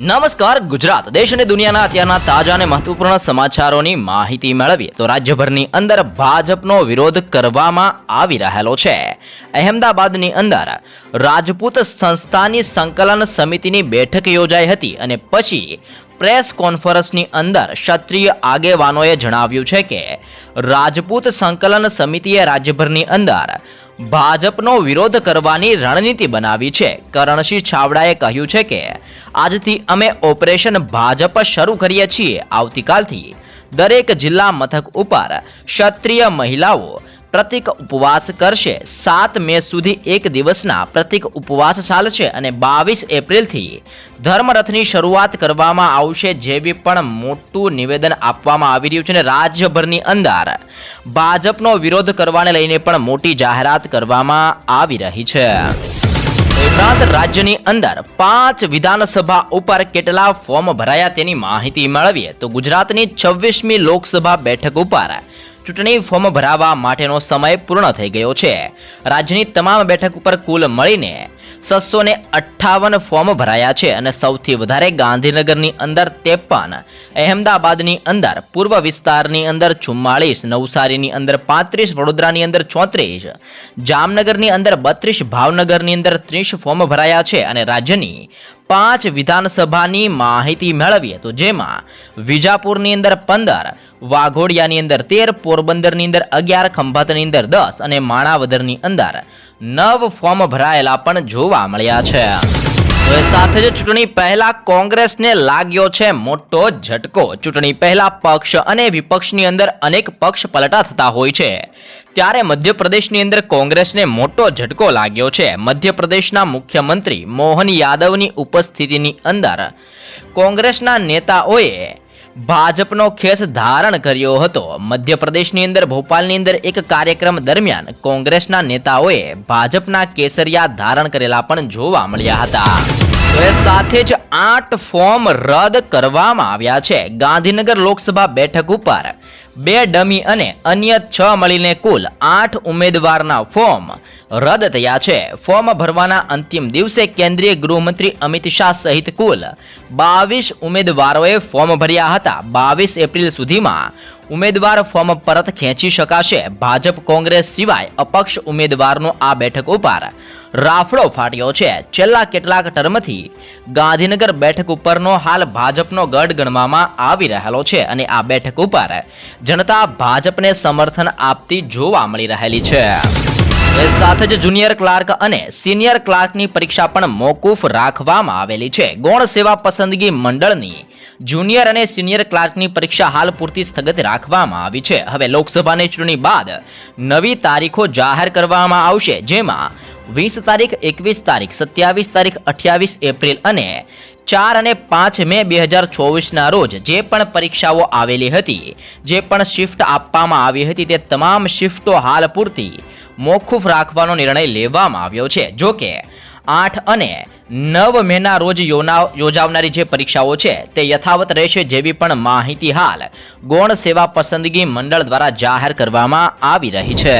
નમસ્કાર, ગુજરાત, દેશ અને દુનિયાના અત્યારના તાજા અને મહત્વપૂર્ણ સમાચારોની માહિતી મેળવીએ તો રાજ્યભરની અંદર ભાજપનો વિરોધ કરવામાં આવી રહેલો છે. અહેમદાબાદની અંદર રાજપૂત સંસ્થાની સંકલન સમિતિની બેઠક યોજાઈ હતી અને પછી પ્રેસ કોન્ફરન્સની અંદર ક્ષત્રિય આગેવાનોએ જણાવ્યું છે કે રાજપૂત સંકલન સમિતિએ રાજ્યભરની અંદર ભાજપનો વિરોધ કરવાની રણનીતિ બનાવી છે. કરણસિંહ છાવડાએ કહ્યું છે કે, આજથી અમે ઓપરેશન ભાજપ શરૂ કરીએ છીએ. આવતીકાલથી દરેક જિલ્લા મથક ઉપર ક્ષત્રિય મહિલાઓ પ્રતિક ઉપવાસ કરશે. સાત મે સુધી એક દિવસના પ્રતિક ઉપવાસ ચાલશે અને બાવીસ એપ્રિલથી ધર્મરથની શરૂઆત કરવામાં આવશે જેવી પણ મોટું નિવેદન આપવામાં આવી રહ્યું છે અને રાજ્યભરની અંદર ભાજપનો વિરોધ કરવાને લઈને પણ મોટી જાહેરાત કરવામાં આવી રહી છે. ઉપરાંત રાજ્યની અંદર પાંચ વિધાનસભા ઉપર કેટલા ફોર્મ ભરાયા તેની માહિતી મેળવીએ તો ગુજરાતની છવ્વીસમી લોકસભા બેઠક ઉપર ચૂંટણી ફોર્મ ભરાવા માટેનો સમય પૂર્ણ થઈ ગયો છે. રાજ્યની તમામ બેઠક ઉપર કુલ મળીને છસો ને અઠ્ઠાવન ફોર્મ ભરાયા છે અને સૌથી વધારે ગાંધીનગરની અંદર ત્રેપન, અહેમદાબાદની અંદર પૂર્વ વિસ્તારની અંદર ચુમ્માળીસ, નવસારીની અંદર પાંત્રીસ, વડોદરાની અંદર ચોત્રીસ, જામનગરની અંદર બત્રીસ, ભાવનગરની અંદર ત્રીસ ફોર્મ ભરાયા છે અને રાજ્યની પાંચ વિધાનસભાની માહિતી મેળવીએ તો જેમાં વિજાપુરની અંદર પંદર વાઘોડિયાની અંદર તેર, પોરબંદરની અંદર અગિયાર, ખંભાતની અંદર દસ અને માણાવદરની અંદર નવ ફોર્મ ભરાયેલા પણ જોવા મળ્યા છે. તો સાથે જ ચૂંટણી પહેલા કોંગ્રેસને લાગ્યો છે મોટો ઝટકો. ચૂંટણી પહેલા પક્ષ અને વિપક્ષની અંદર અનેક પક્ષ પલટા થતા હોય છે. ત્યારે મધ્યપ્રદેશની અંદર કોંગ્રેસને મોટો ઝટકો લાગ્યો છે. મધ્યપ્રદેશના મુખ્યમંત્રી મોહન યાદવની ઉપસ્થિતિની અંદર કોંગ્રેસના નેતાઓએ ભાજપનો ખેસ ધારણ કર્યો હતો. મધ્યપ્રદેશની અંદર, ભોપાલની અંદર એક કાર્યક્રમ દરમિયાન કોંગ્રેસના નેતાઓએ ભાજપના કેસરિયા ધારણ કરેલા પણ જોવા મળ્યા હતા. એ સાથે જ આઠ ફોર્મ રદ કરવામાં આવ્યા છે. ગાંધીનગર લોકસભા બેઠક ઉપર બે ડમી અને અન્ય છ મળીને કુલ આઠ ઉમેદવારના ફોર્મ રદ થયા છે. ફોર્મ ભરવાના અંતિમ દિવસે કેન્દ્રીય ગૃહમંત્રી અમિત શાહ સહિત કુલ બાવીસ ઉમેદવારોએ ફોર્મ ભર્યા હતા. બાવીસ એપ્રિલ સુધીમાં ઉમેદવાર ફોર્મ પરત ખેંચી શકાશે. ભાજપ કોંગ્રેસ સિવાય અપક્ષ ઉમેદવારનો આ બેઠક ઉપર રાફડો ફાટ્યો છે. છેલ્લા કેટલાક ટર્મથી ગાંધીનગર બેઠક ઉપરનો હાલ ભાજપનો ગઢ ગણવામાં આવી રહેલો છે અને આ બેઠક ઉપર જનતા ભાજપને સમર્થન આપતી જોવા મળી રહેલી છે. સાથે જ જુનિયર ક્લાર્ક અને સિનિયર ક્લાર્કની પરીક્ષા પણ મોકૂફ રાખવામાં આવેલી છે. ગૌણ સેવા પસંદગી મંડળની જુનિયર અને સિનિયર ક્લાર્કની પરીક્ષા હાલ પૂરતી સ્થગિત રાખવામાં આવી છે. હવે લોકસભાની ચૂંટણી બાદ નવી તારીખો જાહેર કરવામાં આવશે, જેમાં વીસ તારીખ, એકવીસ તારીખ, સત્યાવીસ તારીખ, અઠ્યાવીસ એપ્રિલ અને ચાર અને પાંચ મે બે હજાર ચોવીસના રોજ જે પણ પરીક્ષાઓ આવેલી હતી, જે પણ શિફ્ટ આપવામાં આવી હતી તે તમામ શિફ્ટો હાલ પૂરતી મોકૂફ રાખવાનો નિર્ણય લેવામાં આવ્યો છે. જો કે, આઠ અને નવ મેના રોજ યોજાવનારી જે પરીક્ષાઓ છે તે યથાવત રહેશે જેવી પણ માહિતી હાલ ગૌણ સેવા પસંદગી મંડળ દ્વારા જાહેર કરવામાં આવી રહી છે.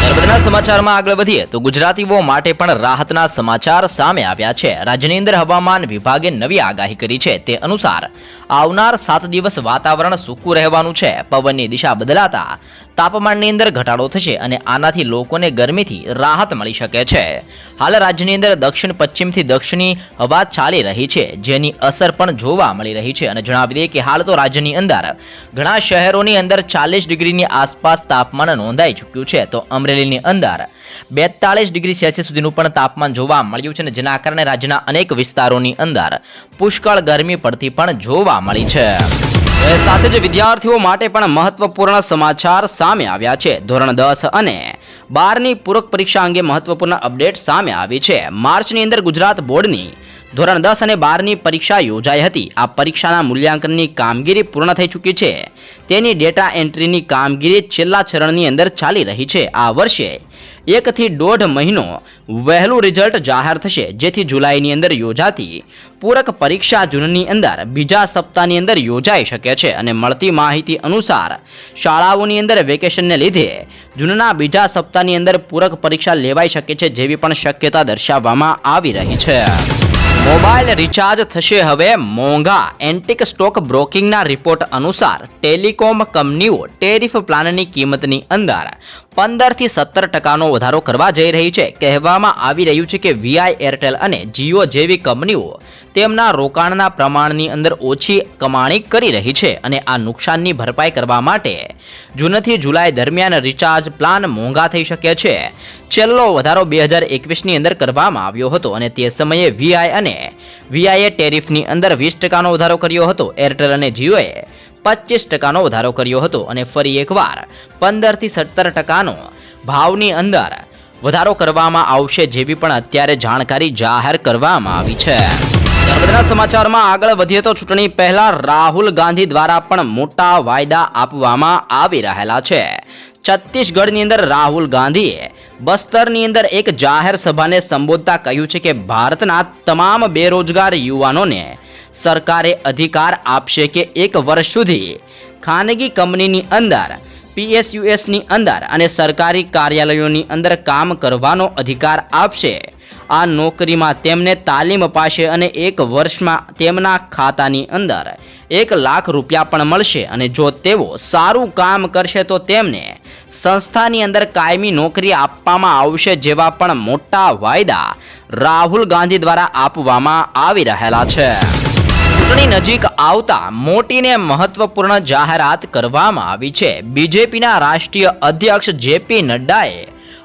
નર્મદાના સમાચારમાં આગળ વધીએ તો ગુજરાતીઓ માટે પણ રાહતના સમાચાર સામે આવ્યા છે. રાજ્યની અંદર હવામાન વિભાગે નવી આગાહી કરી છે. તે અનુસાર આવનાર સાત દિવસ વાતાવરણ સૂકું રહેવાનું છે. પવનની દિશા બદલાતા તાપમાનની અંદર ઘટાડો થશે અને આનાથી લોકોને ગરમીથી રાહત મળી શકે છે. હાલ રાજ્યની અંદર દક્ષિણ પશ્ચિમથી દક્ષિણી હવા ચાલી રહી છે. જેની અસર પણ જોવા મળી રહી છે અને જણાવી દઈએ કે હાલ તો રાજ્યની અંદર ઘણા શહેરોની અંદર ચાલીસ ડિગ્રીની આસપાસ તાપમાન નોંધાઈ ચૂક્યું છે. તો અમરેલીની અંદર બેતાળીસ ડિગ્રી સેલ્સિયસ સુધીનું પણ તાપમાન જોવા મળ્યું છે અને જેના કારણે રાજ્યના અનેક વિસ્તારોની અંદર પુષ્કળ ગરમી પડતી પણ જોવા મળી છે. સાથે જ વિદ્યાર્થીઓ માટે પણ મહત્વપૂર્ણ સમાચાર સામે આવ્યા છે. ધોરણ દસ અને બારની પૂરક પરીક્ષા અંગે મહત્વપૂર્ણ અપડેટ સામે આવી છે. માર્ચની અંદર ગુજરાત બોર્ડની ધોરણ દસ અને બારની પરીક્ષા યોજાઈ હતી. આ પરીક્ષાના મૂલ્યાંકનની કામગીરી પૂર્ણ થઈ ચૂકી છે. તેની ડેટા એન્ટ્રીની કામગીરી છેલ્લા ચરણની અંદર ચાલી રહી છે. આ વર્ષે એકથી દોઢ મહિનો વહેલું રિઝલ્ટ જાહેર થશે. જેથી જુલાઈની અંદર યોજાતી પૂરક પરીક્ષા જૂનની અંદર બીજા સપ્તાહની અંદર યોજાઈ શકે છે અને મળતી માહિતી અનુસાર શાળાઓની અંદર વેકેશનને લીધે જૂનના બીજા સપ્તાહની અંદર પૂરક પરીક્ષા લેવાઈ શકે છે જેવી પણ શક્યતા દર્શાવવામાં આવી રહી છે. મોબાઈલ રિચાર્જ થશે હવે મોંઘા. એન્ટિક સ્ટોક બ્રોકિંગના રિપોર્ટ અનુસાર ટેલિકોમ કંપનીઓ ટેરિફ પ્લાનની કિંમતની અંદર પંદરથી સત્તર ટકાનો વધારો કરવા જઈ રહી છે. કહેવામાં આવી રહ્યું છે કે વીઆઈ એરટેલ અને જીઓ જેવી કંપનીઓ તેમના રોકાણના પ્રમાણની અંદર ઓછી કમાણી કરી રહી છે અને આ નુકસાનની ભરપાઈ કરવા માટે જૂનથી જુલાઈ દરમિયાન રિચાર્જ પ્લાન મોંઘા થઈ શકે છે. છેલ્લો વધારો બે હજાર એકવીસની અંદર કરવામાં આવ્યો હતો અને તે સમયે વીઆઈ અને વીઆઈએ ટેરિફની અંદર વીસ ટકાનો વધારો કર્યો હતો. એરટેલ અને જીઓએ પચીસ ટકાનો વધારો કર્યો હતો અને ફરી એકવાર પંદરથી સત્તર ટકાનો ભાવની અંદર વધારો કરવામાં આવશે જેવી પણ અત્યારે જાણકારી જાહેર કરવામાં આવી છે. ત્યારબાદના સમાચારમાં આગળ વધીએ તો ચૂંટણી પહેલા રાહુલ ગાંધી દ્વારા પણ મોટા વાયદા આપવામાં આવી રહેલા છે. છત્તીસગઢની અંદર રાહુલ ગાંધીએ બસ્તરની અંદર એક જાહેર સભાને સંબોધતા કહ્યું છે કે ભારતના તમામ બેરોજગાર યુવાનોને સરકારે અધિકાર આપશે કે એક વર્ષ સુધી. ખાનગી કંપનીની અંદર, પીએસયુએસની અંદર અને સરકારી કાર્યાલયોની અંદર કામ કરવાનો અધિકાર આપશે. આ નોકરીમાં તેમને તાલીમ અપાશે અને એક વર્ષમાં તેમના ખાતાની અંદર એક લાખ રૂપિયા પણ મળશે અને જો તેઓ સારું કામ કરશે તો તેમને સંસ્થાની અંદર કાયમી નોકરી આપવામાં આવશે જેવા પણ મોટા વાયદા રાહુલ ગાંધી દ્વારા આપવામાં આવી રહેલા છે. ચૂંટણી નજીક આવતા મોટીને મહત્વપૂર્ણ જાહેરાત કરવામાં આવી છે. બીજેપીના રાષ્ટ્રીય અધ્યક્ષ જેપી નડ્ડાએ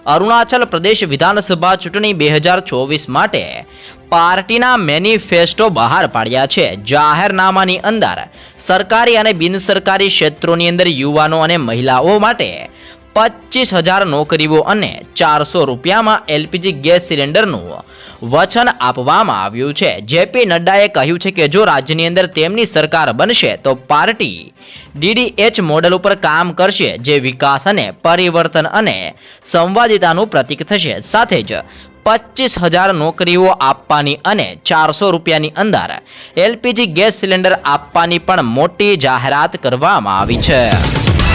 અરુણાચલ પ્રદેશ વિધાનસભા ચૂંટણી બે હજાર ચોવીસ માટે પાર્ટીના મેનિફેસ્ટો બહાર પાડ્યા છે. જાહેરનામાની અંદર સરકારી અને બિનસરકારી ક્ષેત્રોની અંદર યુવાનો અને મહિલાઓ માટે પચીસ હજાર નોકરીઓ અને ચારસો રૂપિયામાં એલપીજી ગેસ સિલિન્ડરનું વચન આપવામાં આવ્યું છે. જેપી નડ્ડાએ કહ્યું છે કે જો રાજ્યની અંદર તેમની સરકાર બનશે તો પાર્ટી ડીડીએચ મોડેલ ઉપર કામ કરશે, જે વિકાસ અને પરિવર્તન અને સંવાદિતાનું પ્રતીક થશે. સાથે જ પચીસ હજાર નોકરીઓ આપવાની અને ચારસો રૂપિયાની અંદર એલપીજી ગેસ સિલિન્ડર આપવાની પણ મોટી જાહેરાત કરવામાં આવી છે.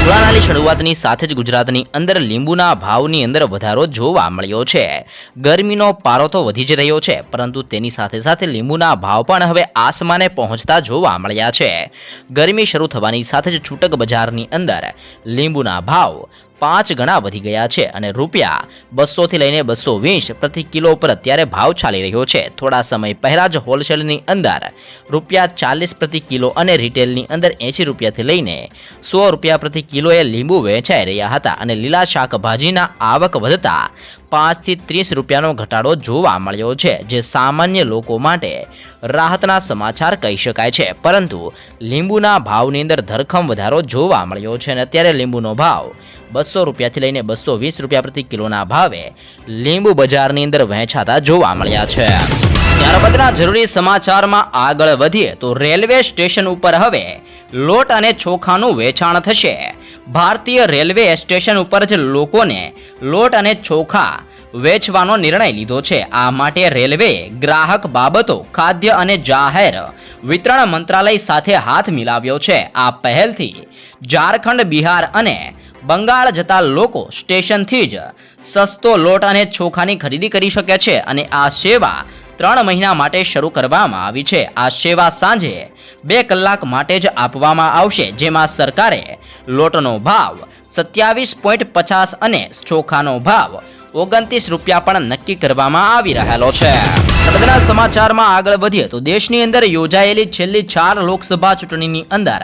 ઉનાળાની શરૂઆતની સાથે જ ગુજરાતની અંદર લીંબુના ભાવની અંદર વધારો જોવા મળ્યો છે. ગરમીનો પારો તો વધી જ રહ્યો છે, પરંતુ તેની સાથે સાથે લીંબુના ભાવ પણ હવે આસમાને પહોંચતા જોવા મળ્યા છે. ગરમી શરૂ થવાની સાથે જ છૂટક બજારની અંદર લીંબુના ભાવ પાંચ ગણા વધી ગયા છે અને રૂપિયા બસોથી લઈને બસો વીસ પ્રતિ કિલો પર અત્યારે ભાવ ચાલી રહ્યો છે. થોડા સમય પહેલાં જ હોલસેલની અંદર રૂપિયા ચાલીસ પ્રતિ કિલો અને રિટેલની અંદર એંશી રૂપિયાથી લઈને સો રૂપિયા પ્રતિ કિલોએ લીંબુ વેચાઈ રહ્યા હતા અને લીલા શાકભાજીના આવક વધતા પાંચથી ત્રીસ રૂપિયાનો ઘટાડો જોવા મળ્યો છે, જે સામાન્ય લોકો માટે રાહતના સમાચાર કહી શકાય છે. પરંતુ લીંબુના ભાવની અંદર ધરખમ વધારો જોવા મળ્યો છે અને અત્યારે લીંબુનો ભાવ બસો રૂપિયાથી લઈને બસો વીસ રૂપિયા પ્રતિ કિલોના ભાવે લીંબુ બજારની અંદર વહેંચાતા જોવા મળ્યા છે. ત્યારબાદના જરૂરી સમાચારમાં આગળ વધીએ તો રેલવે સ્ટેશન ઉપર હવે લોટ અને ચોખાનું વેચાણ થશે. ભારતીય રેલવે સ્ટેશન ઉપર જ લોકોને લોટ અને ચોખા વેચવાનો નિર્ણય લીધો છે. આ માટે રેલવે ગ્રાહક બાબતો, ખાદ્ય અને જાહેર વિતરણ મંત્રાલય સાથે હાથ મિલાવ્યો છે. આ પહેલથી ઝારખંડ, બિહાર અને બંગાળ જતા લોકો સ્ટેશનથી જ સસ્તો લોટ અને ચોખાની ખરીદી કરી શકે છે અને આ સેવા ત્રણ મહિના માટે શરૂ કરવામાં આવી છે. આ સેવા સાંજે બે કલાક માટે જ આપવામાં આવશે, જેમાં સરકારે લોટનો ભાવ સત્યાવીસ પોઈન્ટ પચાસ અને ચોખાનો ભાવ ઓગણત્રીસ રૂપિયા પણ નક્કી કરવામાં આવી રહેલો છે. બધાના સમાચારમાં આગળ વધીએ તો દેશની અંદર યોજાયેલી છેલ્લી ચાર લોકસભા ચૂંટણીની અંદર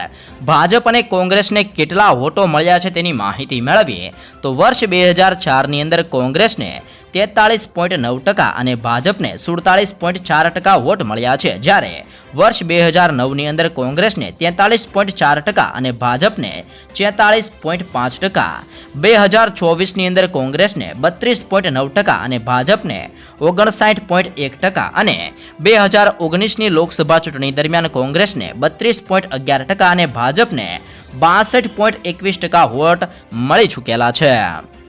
ભાજપ અને કોંગ્રેસને કેટલા વોટો મળ્યા છે તેની માહિતી મેળવીએ તો વર્ષ બે હજાર ચારની અંદર કોંગ્રેસને તેતાળીસ પોઈન્ટ નવ ટકા અને ભાજપને સુડતાલીસ પોઈન્ટ ચાર ટકા વોટ મળ્યા છે. જ્યારે વર્ષ બે હજાર નવની અંદર કોંગ્રેસને તેતાળીસ પોઈન્ટ ચાર ટકા અને ભાજપને છેતાળીસ પોઈન્ટ પાંચ ટકા. બે હજાર ચોવીસની અંદર કોંગ્રેસને બત્રીસ પોઈન્ટ નવ ટકા અને ભાજપને ઓગણસાઠ પોઈન્ટ એક ટકા અને બે હજાર ઓગણીસની લોકસભા ચૂંટણી દરમિયાન કોંગ્રેસને બત્રીસ પોઈન્ટ અગિયાર ટકા અને ભાજપને બાસઠ પોઈન્ટ એકવીસ ટકા વોટ મળી ચૂકેલા છે.